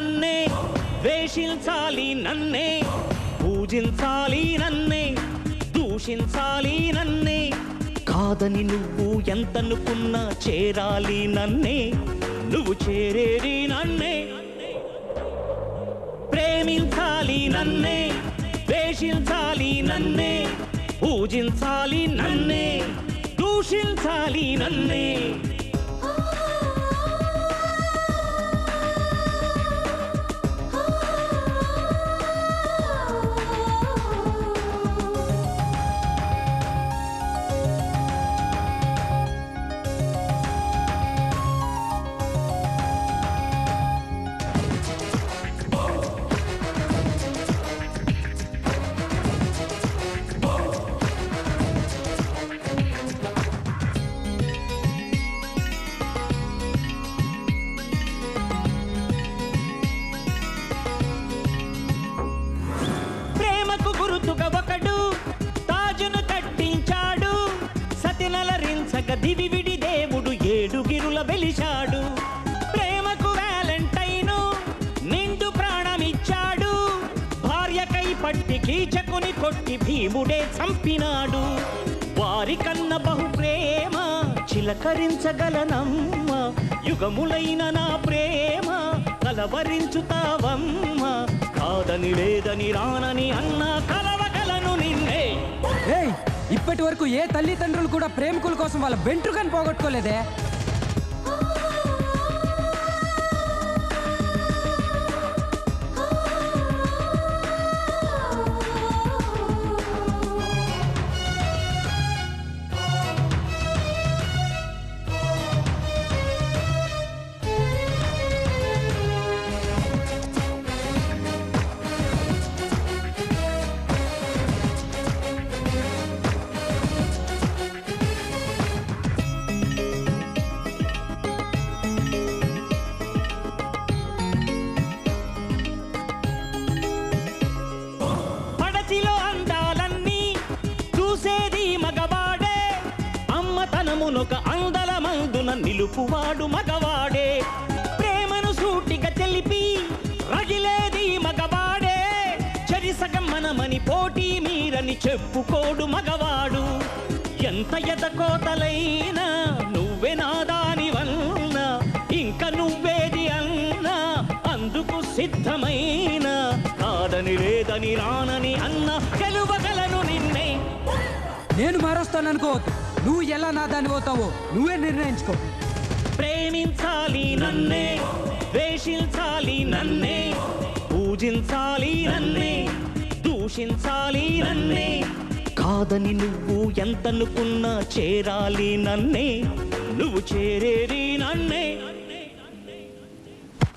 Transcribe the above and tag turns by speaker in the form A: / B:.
A: నన్నే ద్వేషించాలి నన్నే పూజించాలి నన్నే దూషించాలి నన్నే. కాదని నువ్వు ఎంతనుకున్నా చేరాలి నన్నే నువ్వు చేరేది నన్నే. ప్రేమించాలి నన్నే ద్వేషించాలి నన్నే పూజించాలి నన్నే దూషించాలి నన్నే. పట్టి కీచకుని కొట్టి భీముడే చంపినాడు. వారి కన్న బహు ప్రేమ చిలకరించగలనమ్మ. యుగములైన నా ప్రేమ కలవరించుతావమ్మ. కాదని లేదని రానని అన్న కలవగలను నిన్నే.
B: ఏయ్ ఇప్పటి వరకు ఏ తల్లిదండ్రులు కూడా ప్రేమికుల కోసం వాళ్ళ వెంట్రుకని పోగొట్టుకోలేదే?
A: ధనమునొక అందల మందున నిలుపువాడు మగవాడే. ప్రేమను సూటిగా తెలిపి రగిలేది మగవాడే. చరిసగం మనమని పోటీ మీరని చెప్పుకోడు మగవాడు. ఎంత ఎదకోతలైనా నువ్వే నాదాని వల్ల ఇంక నువ్వేది అన్నా అందుకు సిద్ధమైన. కాదని లేదని రానని అన్న గెలువగలను నిన్నే.
B: నేను మారుస్తాననుకోవద్దు నువ్వు ఎలా నా దాన్ని పోతావో నువ్వే నిర్ణయించుకో.
A: ప్రేమించాలి నన్నే ద్వేషించాలి నన్నే పూజించాలి నన్నే దూషించాలి నన్నే. కాదని నువ్వు ఎంతనుకున్నా చేరాలి నన్నే నువ్వు చేరేది నన్నే.